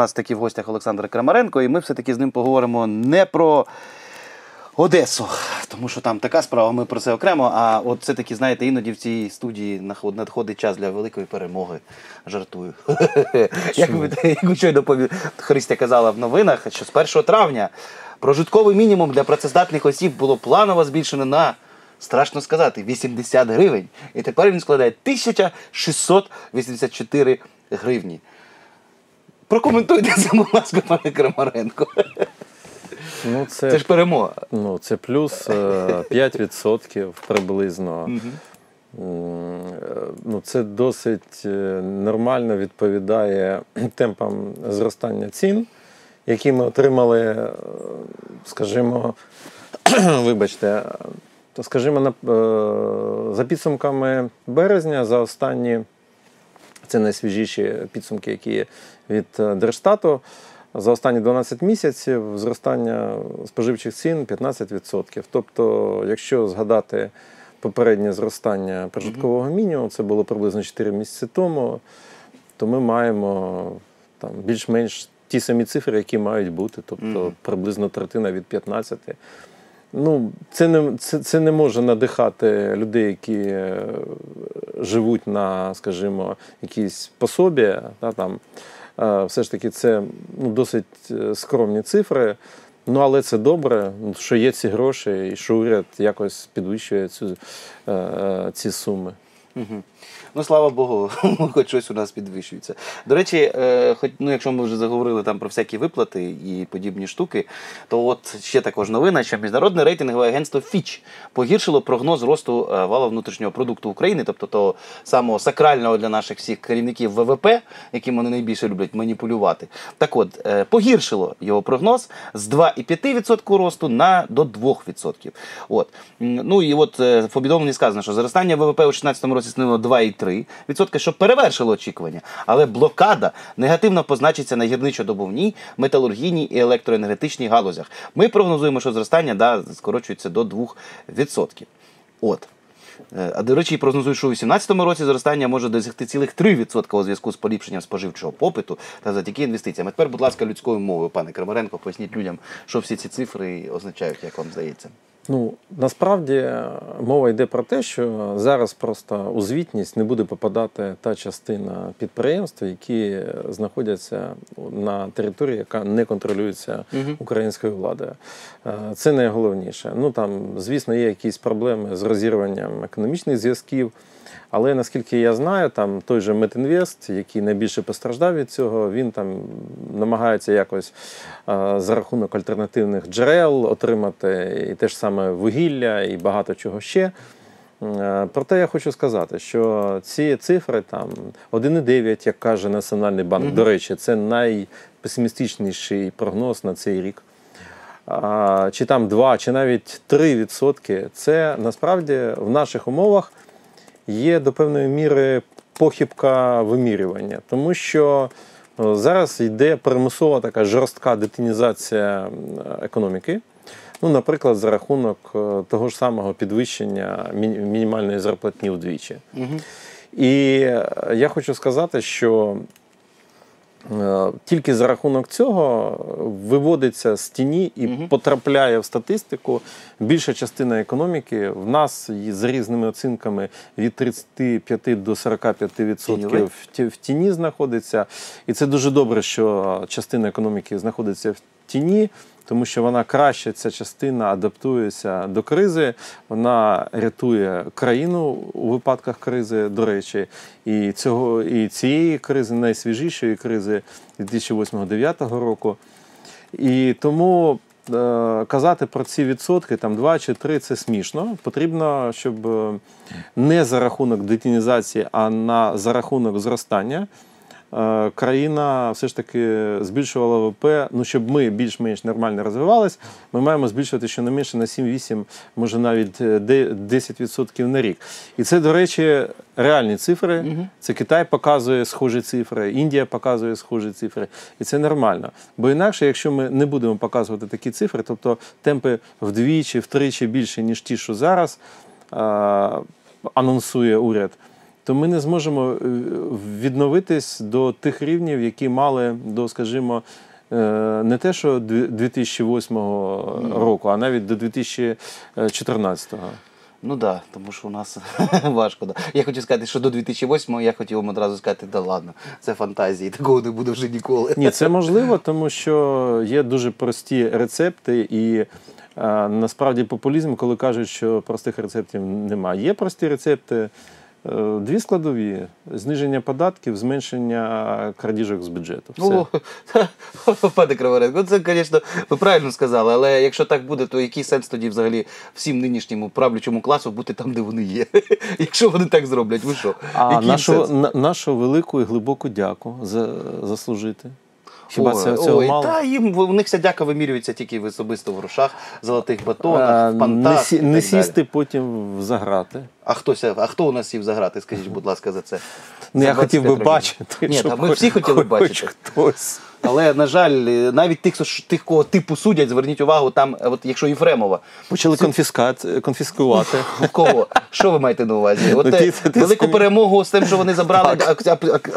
нас таки в гостях Олександр Крамаренко, і ми все-таки з ним поговоримо не про Одесу, тому що там така справа, ми про це окремо. А от все-таки, знаєте, іноді в цій студії надходить час для великої перемоги. Жартую. Як щойно Христя казала в новинах, що з 1 травня прожитковий мінімум для працездатних осіб було планово збільшено на. Страшно сказати, 80 гривень. І тепер він складає 1684 гривні. Прокоментуйте це, будь ласка, пане Крамаренко. Ну, це, Це ж перемога. ну, це плюс е, 5% приблизно. М, е, Ну, це досить е, нормально відповідає темпам зростання цін, які ми отримали, е, скажімо, вибачте, то скажімо, на- е, за підсумками березня, за останні це найсвіжіші підсумки, які є від е, Держстату. За останні 12 місяців зростання споживчих цін 15%. Тобто, якщо згадати попереднє зростання прожиткового мінімуму, це було приблизно 4 місяці тому, то ми маємо там більш-менш ті самі цифри, які мають бути, тобто приблизно третина від 15. Ну, це не, це, це не може надихати людей, які е, живуть на, скажімо, якісь пособі. Там. Е, Все ж таки, це ну, досить е, скромні цифри. Ну, але це добре, ну, що є ці гроші, і що уряд якось підвищує цю, ці суми. Угу. Ну, слава Богу, хоч щось у нас підвищується. До речі, е, хоч, ну, якщо ми вже заговорили там про всякі виплати і подібні штуки, то от ще також новина, що міжнародне рейтингове агентство Fitch погіршило прогноз росту е, валового внутрішнього продукту України, тобто того самого сакрального для наших всіх керівників ВВП, яким вони найбільше люблять маніпулювати. Так от, е, погіршило його прогноз з 2,5% росту на до 2%. От. Ну і от в повідомленні сказано, що зростання ВВП у 2016 році становило 2,3%, що перевершило очікування. Але блокада негативно позначиться на гірничо-добувній, металургійній і електроенергетичній галузях. Ми прогнозуємо, що зростання да, скорочується до 2%. От. Е, А до речі, прогнозують, що у 2018 році зростання може досягти цілих 3% у зв'язку з поліпшенням споживчого попиту та завдяки інвестиціям. А тепер, будь ласка, людською мовою, пане Крамаренко, поясніть людям, що всі ці цифри означають, як вам здається. Ну насправді е, мова йде про те, що зараз просто у звітність не буде попадати та частина підприємств, які знаходяться на території, яка не контролюється українською владою. Е, Це найголовніше. Ну там, звісно, є якісь проблеми з розірванням економічних зв'язків. Але наскільки я знаю, там той же Метінвест, який найбільше постраждав від цього, він там намагається якось за рахунок альтернативних джерел отримати і те ж саме вугілля, і багато чого ще. Е, Проте я хочу сказати, що ці цифри там 1,9, як каже Національний банк, Мгм. до речі, це найпесимістичніший прогноз на цей рік. Чи там 2, чи навіть 3 відсотки, це насправді в наших умовах є до певної міри похибка вимірювання, тому що е, зараз йде примусова така жорстка детінізація економіки. Ну, наприклад, за рахунок е, того ж самого підвищення мінімальної зарплатні вдвічі. Угу. І е, я хочу сказати, що тільки за рахунок цього виводиться з тіні і угу. потрапляє в статистику більша частина економіки. В нас з за різними оцінками від 35 до 45% Тіньове. в ті- в тіні знаходиться. І це дуже добре, що частина економіки знаходиться в тіні. Тому що вона краще, ця частина адаптується до кризи, вона рятує країну у випадках кризи, до речі, і цього і цієї кризи, найсвіжішої кризи 2008-2009 року. І тому е, казати про ці відсотки, там 2 чи 3 це смішно. Потрібно, щоб е, не за рахунок детінізації, а на за рахунок зростання. Е, Країна все ж таки збільшувала ВВП. Ну щоб ми більш-менш нормально розвивались, ми маємо збільшувати щонайменше на 7-8, може навіть е, 10% на рік. І це, до речі, реальні цифри. Це Китай показує схожі цифри, Індія показує схожі цифри, і це нормально. Бо інакше, якщо ми не будемо показувати такі цифри, тобто темпи вдвічі, втричі більше, ніж ті, що зараз анонсує уряд, то ми не зможемо е, відновитись до тих рівнів, які мали до, скажімо, е, не те, що дві- 2008 року, а навіть до 2014. Ну так, да, тому що у нас важко. Да. Я хочу сказати, що до 2008-го я хотів вам одразу сказати, да ладно, це фантазії, такого не буде вже ніколи. Ні, це можливо, тому що є дуже прості рецепти, і е, насправді популізм, коли кажуть, що простих рецептів немає. Є прості рецепти. Е, Дві складові: зниження податків, зменшення крадіжок з бюджету. Все. О, пане Криворенко, це, звісно, ви правильно сказали, але якщо так буде, то який сенс тоді взагалі всім нинішньому правлячому класу бути там, де вони є? Якщо вони так зроблять, ви що? А нашу, нашу велику і глибоку дяку за, заслужити. Хіба Ой, це, цього ой, мало? Та їм в них вся дяка вимірюється тільки в особисто в грошах, золотих батонах, А, в не, пантах. сі, і так не далі. сісти потім в заграти. А хто, а хто у нас сів заграти? Скажіть, будь ласка, за це. Ну, За я хотів би років. бачити. Ні, щоб та ми всі хотіли бачити. хтось. Але, на жаль, навіть тих, тих, кого типу судять, зверніть увагу, там, от якщо Єфремова, Почали конфіскат, конфіскувати. в кого? Що ви маєте на увазі? От Ну, е, ти- ти- ти велику ти... перемогу з тим, що вони забрали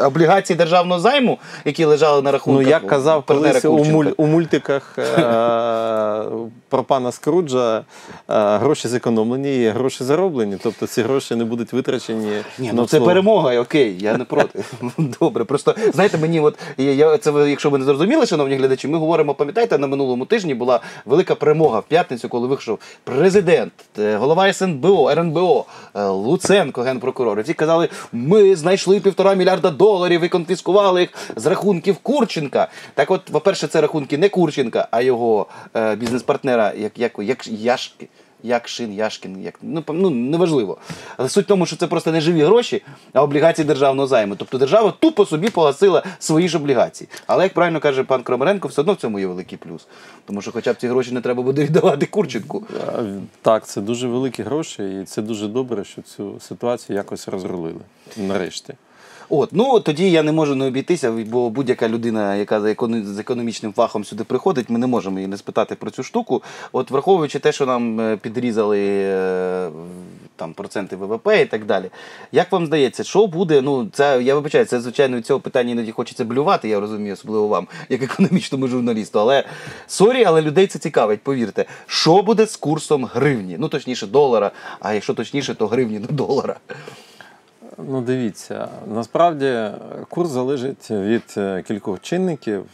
облігації державного займу, які лежали на Ну, як казав у, муль, у мультиках е, про пана Скруджа, е, гроші зекономлені і гроші зароблені. Тобто ці гроші не будуть витрачені. Ні, ну це обслугу. перемога, окей, я не проти. Добре. Просто знаєте, мені, от я, це ви, якщо ви не зрозуміли, шановні глядачі, ми говоримо, пам'ятаєте, на минулому тижні була велика перемога в п'ятницю, коли вийшов президент, е, голова СНБО, РНБО, е, Луценко, генпрокурор. І всі казали, ми знайшли півтора мільярда доларів і конфіскували їх з рахунків Курченка. Так, от, по-перше, це рахунки не Курченка, а його е, бізнес-партнера, як, як, як Яшки. Якшин, Яшкін, як ну, ну неважливо. Але суть в тому, що це просто не живі гроші, а облігації державного займу. Тобто держава тупо собі погасила свої ж облігації. Але як правильно каже пан Крамаренко, все одно в цьому є великий плюс. Тому що хоча б ці гроші не треба буде віддавати Курченку. Так, це дуже великі гроші, і це дуже добре, що цю ситуацію якось розрулили. Нарешті. От, ну тоді я не можу не обійтися, бо будь-яка людина, яка з економічним фахом сюди приходить, ми не можемо її не спитати про цю штуку. От враховуючи те, що нам е, підрізали е, там проценти ВВП і так далі. Як вам здається, що буде? Ну, це я вибачаю, це звичайно від цього питання іноді хочеться блювати, я розумію, особливо вам, як економічному журналісту. Але сорі, але людей це цікавить, повірте. Що буде з курсом гривні? Ну точніше, долара, а якщо точніше, то гривні до долара. Ну, дивіться, насправді курс залежить від е, кількох чинників.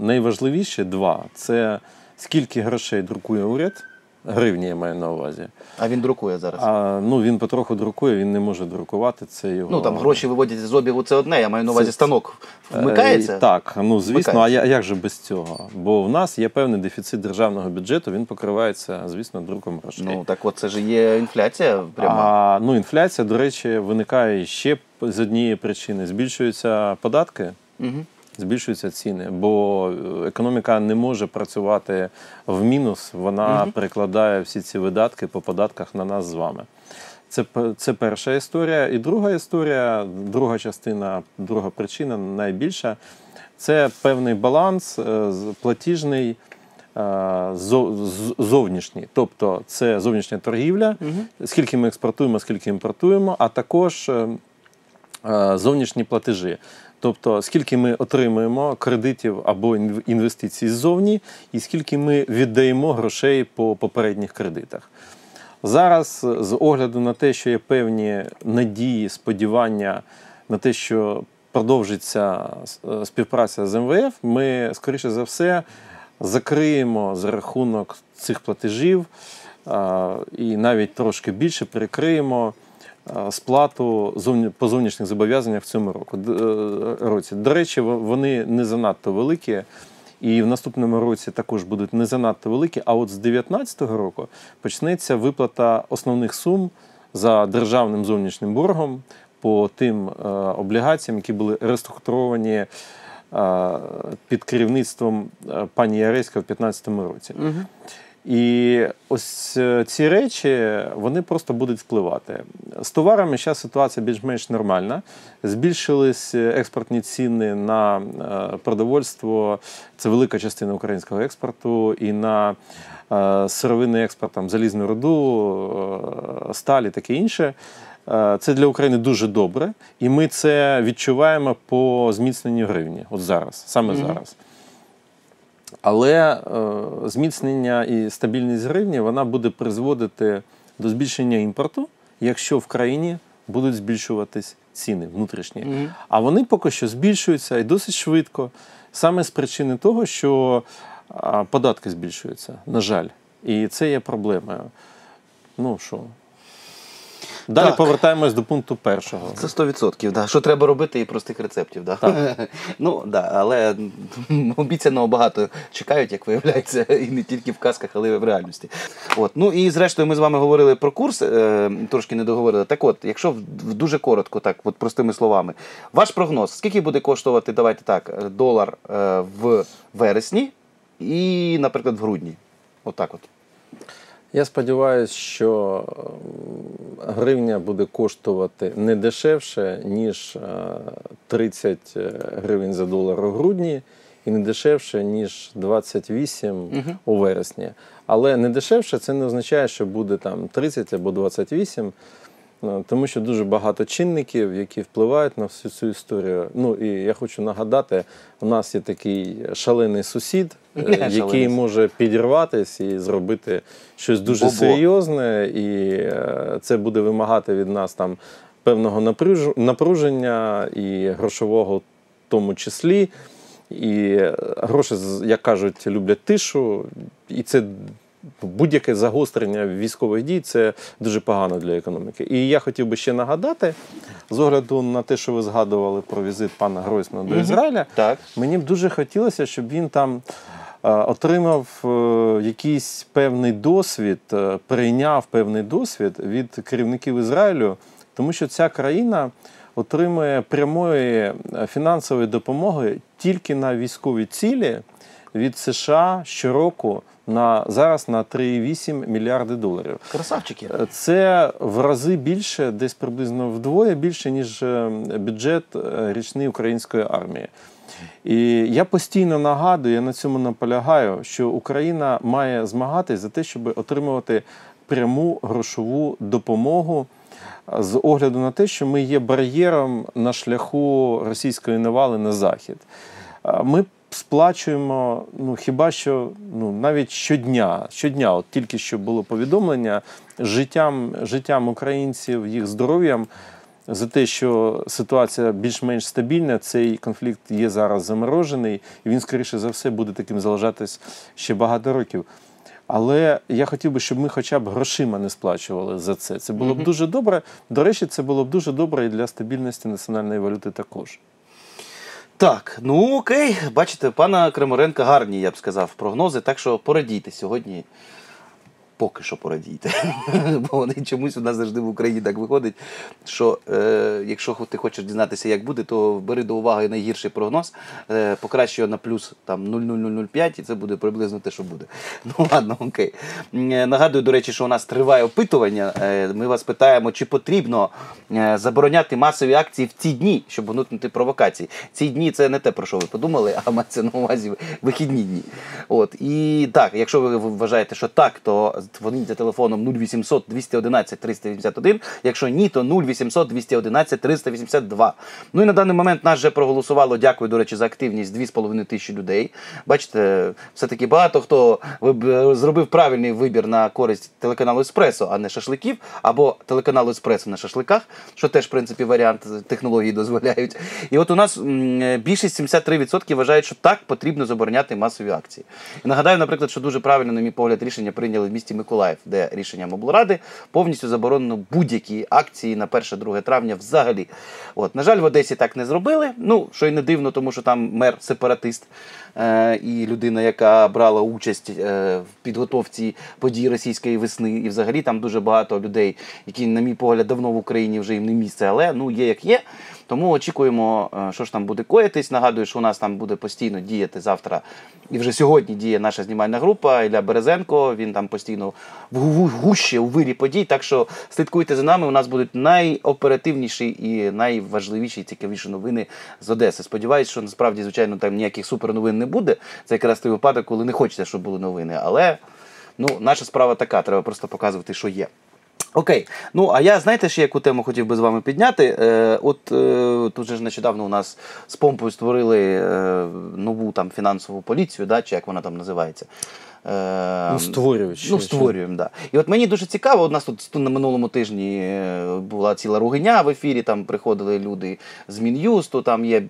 Найважливіші два це скільки грошей друкує уряд, гривні я маю на увазі. А він друкує зараз. А ну він потроху друкує, він не може друкувати. Це його Ну там гроші виводять з обігу, це одне, я маю на увазі Це- станок. Е, Вмикається? Так, ну звісно, Вмикається. а як же без цього? Бо в нас є певний дефіцит державного бюджету, він покривається, звісно, друком грошей. Ну так от це ж є інфляція пряма. А, ну, інфляція, до речі, виникає ще з однієї причини: збільшуються податки. Угу. Збільшуються ціни, бо е, економіка не може працювати в мінус, вона Мгм. перекладає всі ці видатки по податках на нас з вами. Це, це перша історія. І друга історія, друга частина, друга причина найбільша це певний баланс е, платіжний е, зо- з- зовнішній. Тобто це зовнішня торгівля, скільки ми експортуємо, скільки імпортуємо, а також е, е, зовнішні платежі. Тобто, скільки ми отримуємо кредитів або інвестицій ззовні, і скільки ми віддаємо грошей по попередніх кредитах. Зараз, е, з огляду на те, що є певні надії, сподівання на те, що продовжиться е, співпраця з МВФ, ми, скоріше за все, закриємо за рахунок цих платежів і навіть трошки більше перекриємо сплату зовні- по зовнішніх зобов'язаннях в цьому року, е, році. До речі, во- вони не занадто великі. І в наступному році також будуть не занадто великі. А от з 2019 року почнеться виплата основних сум за державним зовнішнім боргом по тим е, облігаціям, які були реструктуровані е, під керівництвом е, пані Яреська в 2015 році. І ось е, ці речі вони просто будуть впливати. З товарами зараз ситуація більш-менш нормальна. Збільшились е, експортні ціни на е, продовольство. Це велика частина українського експорту, і на сировинний експорт, там, залізну руду, сталі, таке інше. Це для України дуже добре, і ми це відчуваємо по зміцненню гривні. От зараз, саме Мгм. зараз. Але е, зміцнення і стабільність гривні вона буде призводити до збільшення імпорту, якщо в країні будуть збільшуватись ціни внутрішні. Мгм. А вони поки що збільшуються і досить швидко, саме з причини того, що податки збільшуються, на жаль. І це є проблемою. Ну що? Далі Так. повертаємось до пункту першого. Це 100%, да. Що треба робити і простих рецептів. Да. ну, да, але обіцяного багато чекають, як виявляється, і не тільки в казках, але й в реальності. От. Ну і зрештою, ми з вами говорили про курс, е, трошки не договорили. Так от, якщо в, в дуже коротко, так, от простими словами, ваш прогноз, скільки буде коштувати, давайте так, долар е, в вересні і, наприклад, в грудні? Отак от. Я сподіваюся, що гривня буде коштувати не дешевше, ніж е, 30 гривень за долар у грудні, і не дешевше, ніж 28 угу. у вересні. Але не дешевше це не означає, що буде там 30 або 28. Е, Тому що дуже багато чинників, які впливають на всю цю історію. Ну і я хочу нагадати, у нас є такий шалений сусід, е, Шалений який може підірватися і зробити щось дуже Бобо. серйозне, і е, це буде вимагати від нас там певного напруження і грошового в тому числі. І е, гроші, як кажуть, люблять тишу, і це будь-яке загострення військових дій це дуже погано для економіки. І я хотів би ще нагадати, з огляду на те, що ви згадували про візит пана Гройсмана до Ізраїля, Так. Мені б дуже хотілося, щоб він там е, отримав е, якийсь певний досвід, е, перейняв певний досвід від керівників Ізраїлю, тому що ця країна отримує прямої фінансової допомоги тільки на військові цілі від США щороку на зараз на 3,8 мільярди доларів. Красавчики. Це в рази більше, десь приблизно вдвоє більше, ніж е, бюджет е, річний української армії. І я постійно нагадую, я на цьому наполягаю, що Україна має змагатись за те, щоб отримувати пряму грошову допомогу з огляду на те, що ми є бар'єром на шляху російської навали на захід. Ми сплачуємо, ну хіба що ну навіть щодня, щодня, от тільки що було повідомлення життям, життям українців, їх здоров'ям за те, що ситуація більш-менш стабільна, цей конфлікт є зараз заморожений, і він, скоріше за все, буде таким залишатись ще багато років. Але я хотів би, щоб ми хоча б грошима не сплачували за це. Це було б дуже добре. До речі, це було б дуже добре і для стабільності національної валюти також. Так, ну окей, бачите, пана Креморенка гарні, я б сказав, прогнози, так що порадійте сьогодні. Поки що порадійте. Бо вони чомусь у нас завжди в Україні так виходить, що е, якщо ти хочеш дізнатися, як буде, то бери до уваги найгірший прогноз, е, покращуй його на плюс там 0,0005, і це буде приблизно те, що буде. Ну ладно, окей. Е, Нагадую, до речі, що у нас триває опитування. Е, Ми вас питаємо, чи потрібно е, забороняти масові акції в ці дні, щоб уникнути провокацій. Ці дні це не те, про що ви подумали, а мається на увазі вихідні дні. От і так, якщо ви вважаєте, що так, то дзвоніть за телефоном 0800 211 381. Якщо ні, то 0800 211 382. Ну і на даний момент нас вже проголосувало. Дякую, до речі, за активність 2,5 тисячі людей. Бачите, все-таки багато хто зробив правильний вибір на користь телеканалу Еспресо, а не шашликів, або телеканалу Еспресо на шашликах, що теж, в принципі, варіант технології дозволяють. І от у нас більшість 73% вважають, що так потрібно забороняти масові акції. І нагадаю, наприклад, що дуже правильно, на мій погляд, рішення прийняли в місті Миколаїв, де рішенням облради повністю заборонено будь-які акції на 1-2 травня взагалі. От, на жаль, в Одесі так не зробили. Ну, що й не дивно, тому що там мер сепаратист е, і людина, яка брала участь е, в підготовці подій російської весни. І взагалі там дуже багато людей, які, на мій погляд, давно в Україні вже їм не місце, але ну є як є. Тому очікуємо, е, що ж там буде коїтись. Нагадую, що у нас там буде постійно діяти завтра. І вже сьогодні діє наша знімальна група Ілля Березенко. Він там постійно в гу- гущі у вирі подій. Так що слідкуйте за нами. У нас будуть найоперативніші і найважливіші і цікавіші новини з Одеси. Сподіваюсь, що насправді, звичайно, там ніяких суперновин не буде. Це якраз той випадок, коли не хочеться, щоб були новини. Але ну, наша справа така, треба просто показувати, що є. Окей, ну а я знаєте, ще яку тему хотів би з вами підняти. Е, от е, тут же ж нещодавно у нас з помпою створили е, нову там фінансову поліцію, да, чи як вона там називається. Е, Ну, створюють Ну, створюємо, так. Да. І от мені дуже цікаво, у нас тут на минулому тижні е, була ціла ругиня в ефірі, там приходили люди з Мін'юсту, там є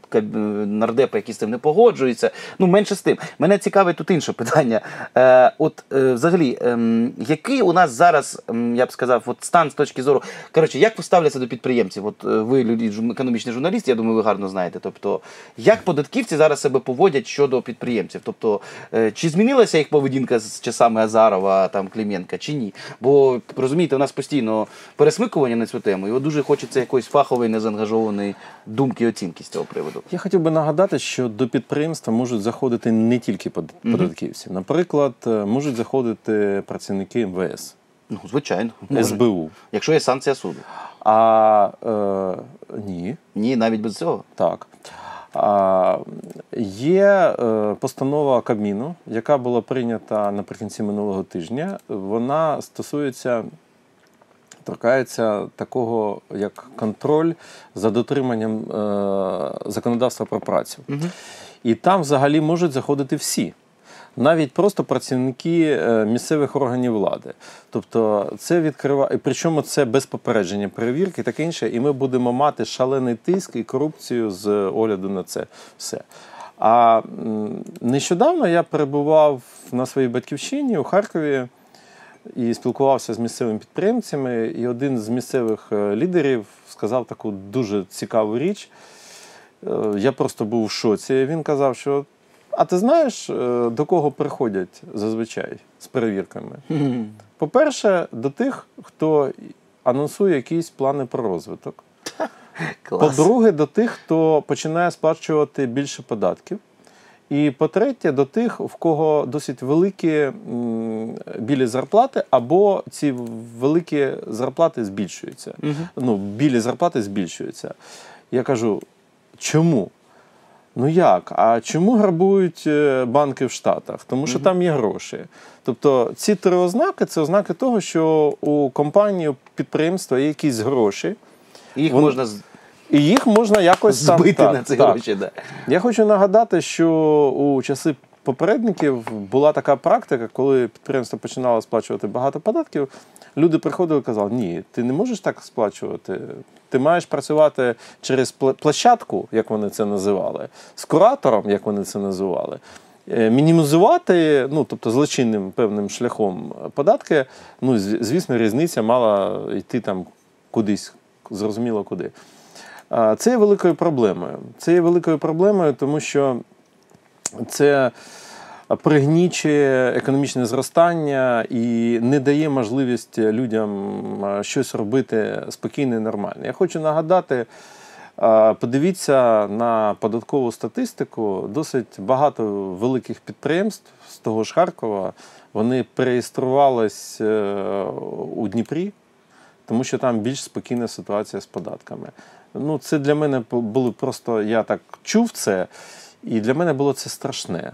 нардепи, які з цим не погоджуються. Ну, менше з тим. Мене цікавить тут інше питання. Е, от е, взагалі, ем, який у нас зараз, ем, я б сказав, от стан з точки зору. Коротше, як ви ставляться до підприємців? От е, ви люди, економічний журналіст, я думаю, ви гарно знаєте. Тобто, як податківці зараз себе поводять щодо підприємців? Тобто, е, чи змінилася їх поведінка з часами Азарова, там Клименка, чи ні? Бо розумієте, у нас постійно пересмикування на цю тему, і от дуже хочеться якоїсь фахової, незаангажованої думки і оцінки з цього приводу. Я хотів би нагадати, що до підприємства можуть заходити не тільки податківці. Наприклад, е, можуть заходити працівники МВС, Ну, звичайно, може. СБУ. якщо є санкція суду. А е, ні, Ні, навіть без цього. так. А, є е, постанова Кабміну, яка була прийнята наприкінці минулого тижня. Вона стосується, торкається такого як контроль за дотриманням е, законодавства про працю. І там взагалі можуть заходити всі. Навіть просто працівники е, місцевих органів влади. Тобто це відкриває, причому це без попередження перевірки таке інше, і ми будемо мати шалений тиск і корупцію з огляду на це все. А нещодавно я перебував на своїй батьківщині у Харкові і спілкувався з місцевими підприємцями, і один з місцевих е, лідерів сказав таку дуже цікаву річ. Е, Я просто був в шоці. Він казав, що а ти знаєш, е, до кого приходять зазвичай з перевірками? По-перше, до тих, хто анонсує якісь плани про розвиток. Клас. По-друге, до тих, хто починає сплачувати більше податків. І по-третє, до тих, в кого досить великі білі зарплати, або ці великі зарплати збільшуються. Ну, білі зарплати збільшуються. Я кажу, чому? Ну як? А чому грабують е, банки в Штатах? Тому що там є гроші. Тобто ці три ознаки це ознаки того, що у компанії, у підприємства є якісь гроші, Їх Вон- можна і їх можна якось збити там, на ці так. гроші. Да. Я хочу нагадати, що у часи попередників була така практика, коли підприємство починало сплачувати багато податків. Люди приходили і казали, ні, ти не можеш так сплачувати. Ти маєш працювати через площадку, як вони це називали, з куратором, як вони це називали. Е, Мінімізувати, ну тобто злочинним певним шляхом податки, ну звісно, різниця мала йти там кудись, зрозуміло куди. Це є великою проблемою. Це є великою проблемою, тому що це пригнічує економічне зростання і не дає можливість людям щось робити спокійно і нормально. Я хочу нагадати. Подивіться на податкову статистику. Досить багато великих підприємств з того ж Харкова вони переєструвались е, у Дніпрі, тому що там більш спокійна ситуація з податками. Ну, це для мене було просто, я так чув це, і для мене було це страшне.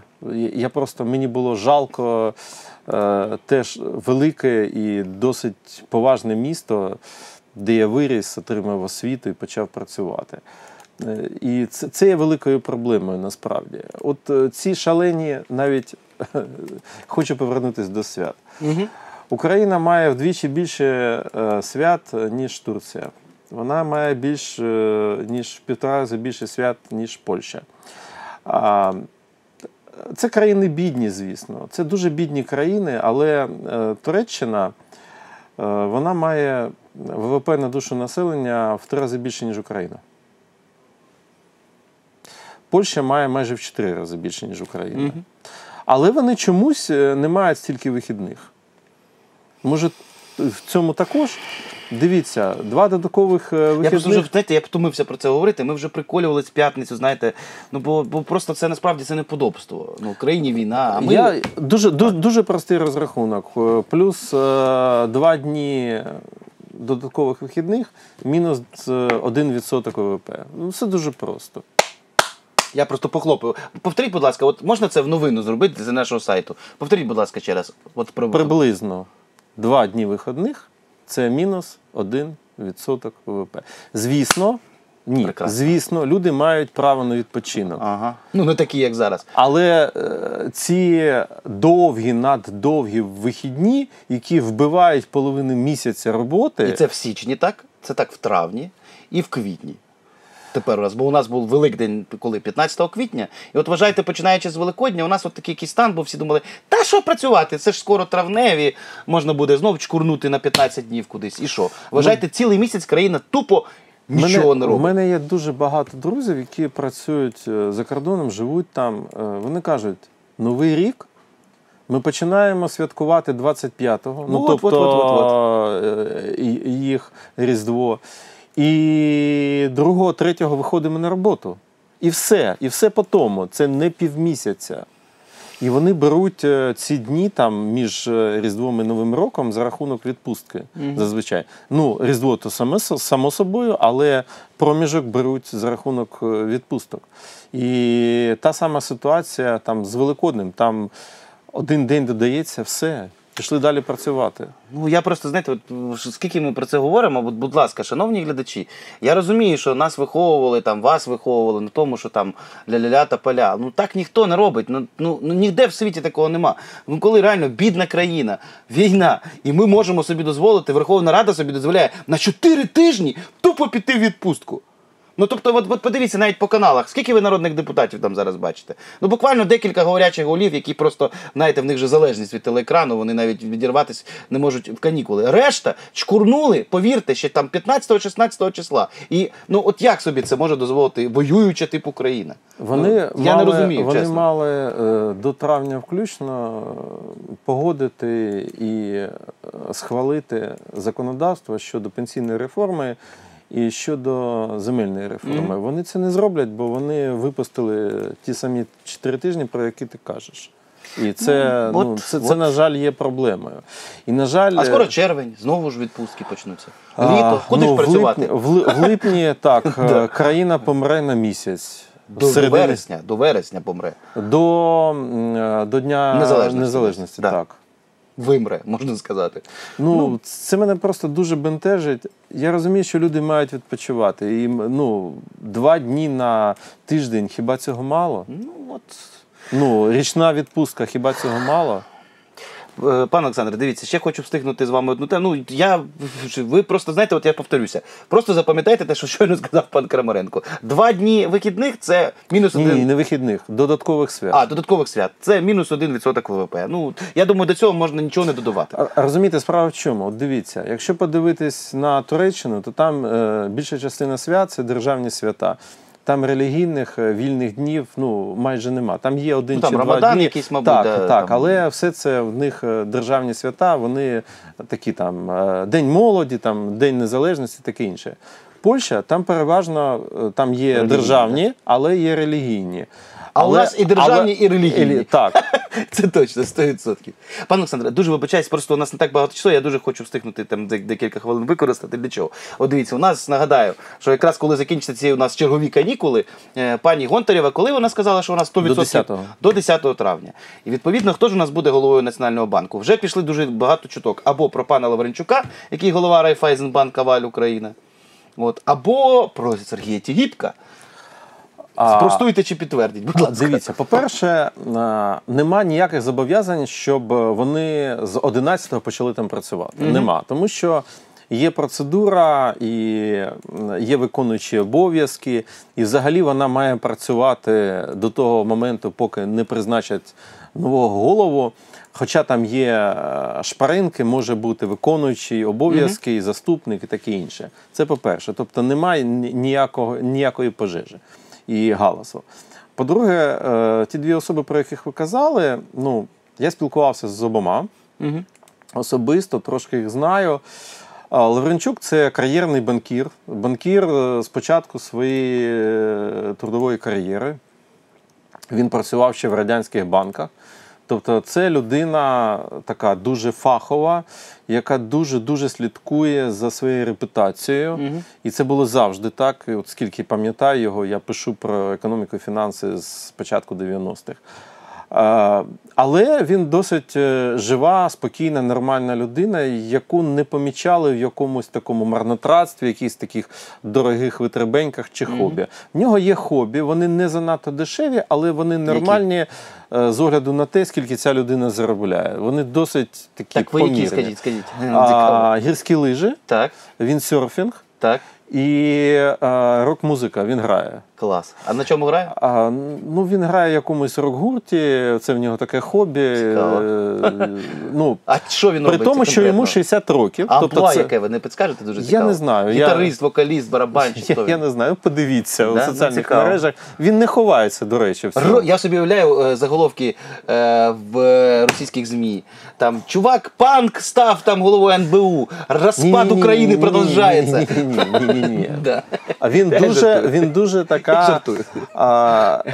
Я просто мені було жалко е, теж велике і досить поважне місто, де я виріс, отримав освіту і почав працювати. Е, І це, це є великою проблемою насправді. От е, ці шалені навіть хочу повернутися до свят. Україна має вдвічі більше е, свят, ніж Турція. Вона має більш, е, ніж в півтора рази більше свят, ніж Польща. Це країни бідні, звісно. Це дуже бідні країни, але е, Туреччина е, вона має ВВП на душу населення в три рази більше, ніж Україна. Польща має майже в чотири рази більше, ніж Україна. Але вони чомусь е, не мають стільки вихідних. Може, в цьому також? Дивіться, два додаткових е, Я просто вже вихідних. знаєте, я втомився про це говорити. Ми вже приколювались в п'ятницю, знаєте. Ну бо, бо просто це насправді це неподобство. Ну, в країні війна, а ми Я дуже, дуже, дуже простий розрахунок. Е, Плюс е, два дні додаткових вихідних, мінус е, 1% ВВП. Ну, все дуже просто. Я просто похлопаю. Повторіть, будь ласка, от можна це в новину зробити з нашого сайту? Повторіть, будь ласка, ще раз. От Приблизно два дні вихідних Це мінус 1% ВВП. Звісно, ні, Прекрасно. звісно, люди мають право на відпочинок. Ага. Ну, не такі, як зараз. Але е, ці довгі, наддовгі вихідні, які вбивають половину місяця роботи, І це в січні, так? Це так в травні і в квітні. Тепер у нас, бо у нас був Великдень, коли 15 квітня. І от вважайте, починаючи з Великодня, у нас от такий якийсь стан, бо всі думали, та що працювати? Це ж скоро травневі, можна буде знов чкурнути на 15 днів кудись. І що? Вважайте, цілий місяць країна тупо нічого мене, не робить. У мене є дуже багато друзів, які працюють е, за кордоном, живуть там. Е, Вони кажуть, новий рік. Ми починаємо святкувати 25-го, ну, Ну, от, тобто от, е, і- їх Різдво. І 2-3 виходимо на роботу. І все. І все по тому. Це не півмісяця. І вони беруть е, ці дні там між е, Різдвом і Новим роком за рахунок відпустки зазвичай. Ну, Різдво то саме, само собою, але проміжок беруть за рахунок е, відпусток. І та сама ситуація там з Великоднем. Там один день додається, все. Пішли далі працювати. Ну я просто знаєте, от скільки ми про це говоримо, от, будь ласка, шановні глядачі, я розумію, що нас виховували, там вас виховували на тому, що там ля-ля-ля та поля. Ну так ніхто не робить. Ну, ну, ну ніде в світі такого нема. Ну коли реально бідна країна, війна, і ми можемо собі дозволити, Верховна Рада собі дозволяє на 4 тижні тупо піти в відпустку. Ну тобто, от, от подивіться навіть по каналах, скільки ви народних депутатів там зараз бачите? Ну буквально декілька говорячих голів, які просто, знаєте, в них вже залежність від телеекрану, вони навіть відірватися не можуть в канікули. Решта чкурнули, повірте, ще там 15-16 числа. І ну от як собі це може дозволити воююча типу країна? Вони ну, я мали, не розумію. Вони чесно. мали е, до травня включно е, погодити і е, схвалити законодавство щодо пенсійної реформи і щодо земельної реформи. Вони це не зроблять, бо вони випустили ті самі 4 тижні, про які ти кажеш. І це, Ну, ну, от- це, це, от. на жаль, є проблемою. І, на жаль, А скоро червень, знову ж відпустки почнуться. а, Літо, куди ну, ж в працювати? липні- В, в липні так, е, країна помре на місяць. До, Середині- вересня, до вересня помре. До, е, до Дня Незалежності. Незалежності, Да. так. Вимре, можна сказати. Ну, це мене просто дуже бентежить. Я розумію, що люди мають відпочивати. І ну, два дні на тиждень хіба цього мало? Ну от. Ну, річна відпустка, хіба цього мало? Е, Пане Олександре, дивіться, ще хочу встигнути з вами одну тему. Ну, я, ви просто знаєте, от я повторюся. Просто запам'ятайте те, що щойно сказав пан Крамаренко. Два дні вихідних це мінус один. ні, не вихідних, додаткових свят. А, додаткових свят. Це мінус один відсоток ВВП. Ну, я думаю, до цього можна нічого не додавати. А- Розумієте, справа в чому? От дивіться, якщо подивитись на Туреччину, то там е, більша частина свят це державні свята. Там релігійних е, вільних днів ну майже нема. Там є один Ну, там чи два Рамадан дні. якийсь, мабуть, так, да, так, там. але все це в них е, державні свята. Вони такі там е, День молоді, там День Незалежності, таке інше. Польща там переважно там є Релігійні, державні, але є релігійні. А у нас і державні, і релігійні. Так. Це точно, 100%. Пане Олександре, дуже вибачаюсь, просто у нас не так багато часу, я дуже хочу встигнути там декілька хвилин використати. Для чого? От дивіться, у нас нагадаю, що якраз коли закінчаться ці у нас чергові канікули, е, пані Гонтарєва, коли вона сказала, що у нас 100% До 10-го. до 10 травня. І відповідно, хто ж у нас буде головою Національного банку? Вже пішли дуже багато чуток або про пана Лавренчука, який голова Райфайзенбанка Валь Україна. От, або про Сергія Тігіпка. Спростуйте чи підтвердіть, будь ласка. Дивіться, по-перше, е, нема ніяких зобов'язань, щоб вони з 11-го почали там працювати. Нема. Тому що є процедура і є виконуючі обов'язки, і взагалі вона має працювати до того моменту, поки не призначать нового голову. Хоча там є е, шпаринки, може бути виконуючий обов'язки, і заступник і таке інше. Це по-перше. Тобто немає ніякого, ніякої пожежі і галасу. По-друге, е, ті дві особи, про яких ви казали, ну, я спілкувався з обома угу. особисто, трошки їх знаю. Лавренчук це кар'єрний банкір. Банкір е, з початку своєї е, трудової кар'єри. Він працював ще в радянських банках. Тобто, це людина така дуже фахова, яка дуже дуже слідкує за своєю репутацією. І це було завжди так. От скільки пам'ятаю його, я пишу про економіку і фінанси з початку 90-х. Але він досить е, жива, спокійна, нормальна людина, яку не помічали в якомусь такому марнотратстві, якихось таких дорогих витребеньках чи хобі. В нього є хобі, вони не занадто дешеві, але вони нормальні е, з огляду на те, скільки ця людина заробляє. Вони досить такі Так ви які, скажіть, скажіть. А, гірські лижі, Так, віндсерфінг так, і а, рок-музика. Він грає. клас. А на чому грає? А, ну, він грає в якомусь рок-гурті, це в нього таке хобі. Цікаво. Е, Ну, А що він при тому, що йому конкретно? 60 років. А тобто це, яке ви не підскажете дуже Я не знаю, я- Гітарист, вокаліст, барабанщик. я, я не знаю, подивіться Да? у Ну, соціальних цікаво. мережах. Він не ховається, до речі, в цьому. Ро- Я собі уявляю е, заголовки е, в е, російських ЗМІ. Там чувак панк став там головою НБУ. Розпад України ні-ні-ні, продовжується. ні-ні-ні-ні-ні. А він дуже, він дуже така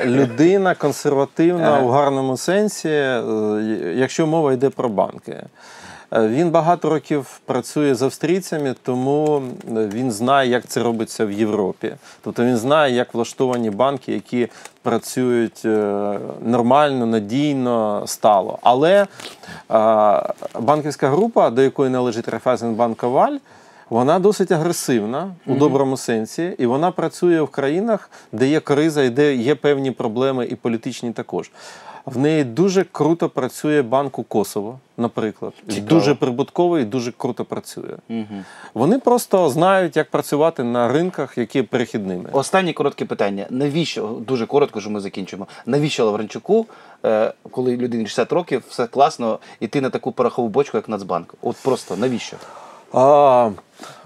людина консервативна в гарному сенсі, якщо мова йде про банки. Е, Він багато років працює з австрійцями, тому він знає, як це робиться в Європі. Тобто він знає, як влаштовані банки, які працюють е, нормально, надійно, стало. Але е, банківська група, до якої належить Райфайзенбанк Коваль, вона досить агресивна у доброму сенсі, і вона працює в країнах, де є криза і де є певні проблеми, і політичні також. В неї дуже круто працює банк у Косово, наприклад. Цікаво. Дуже прибутковий і дуже круто працює. Мгм. Вони просто знають, як працювати на ринках, які перехідними. Останнє коротке питання. Навіщо, дуже коротко, що ми закінчимо. Навіщо Лавренчуку, е, коли людині 60 років, все класно, іти на таку порохову бочку, як Нацбанк? От просто навіщо? А,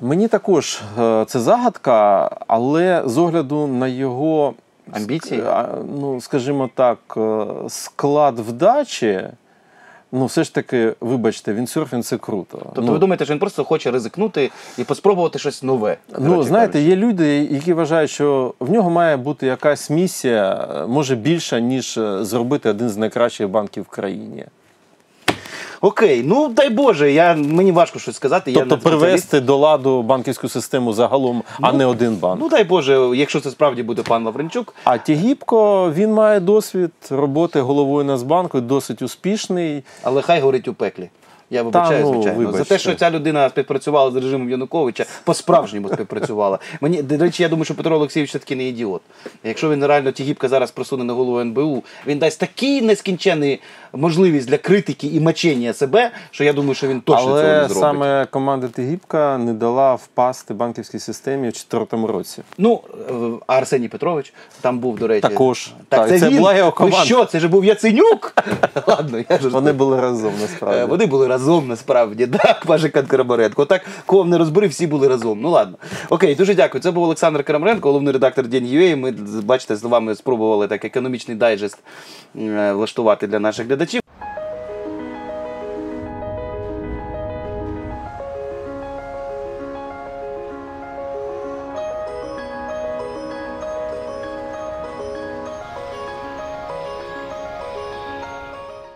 мені також е, це загадка, але з огляду на його Амбіції? ск- ну, скажімо так, е, склад вдачі. Ну, все ж таки, вибачте, віндсерфінг це круто. Тобто ну, ви думаєте, що він просто хоче ризикнути і поспробувати щось нове? Ну, знаєте, кажучи? є люди, які вважають, що в нього має бути якась місія, е, може більша, ніж е, зробити один з найкращих банків в країні. Окей, ну дай Боже, я, мені важко щось сказати. Тобто я привести до ладу банківську систему загалом, а не один банк. Ну дай Боже, якщо це справді буде пан Лавренчук, А Тігіпко він має досвід роботи головою Нацбанку, досить успішний. але хай горить у пеклі. Я вибачаю, ну, звичайно. За те, що ця людина співпрацювала з режимом Януковича, по-справжньому співпрацювала. Мені, до речі, я думаю, що Петро Олексійович все-таки не ідіот. Якщо він реально Тігіпка зараз просуне на голову НБУ, він дасть такий нескінчений можливість для критики і мачення себе, що я думаю, що він точно цього не зробить. саме команда Тігіпка не дала впасти банківській системі в 2004 році. Ну, е, а Арсеній Петрович там був, до речі. Також. Так, Так, це, це він. була його команда. що, це ж був Яценюк? Ладно, я ж Вони були разом Е, насправді. Вони були разом насправді, так, каже Карамаренко. Так, кого не розбери, всі були разом. Ну ладно. Окей, дуже дякую. Це був Олександр Крамаренко, головний редактор День.UA. Ми, бачите, з вами спробували так економічний дайджест е, влаштувати для наших глядачів.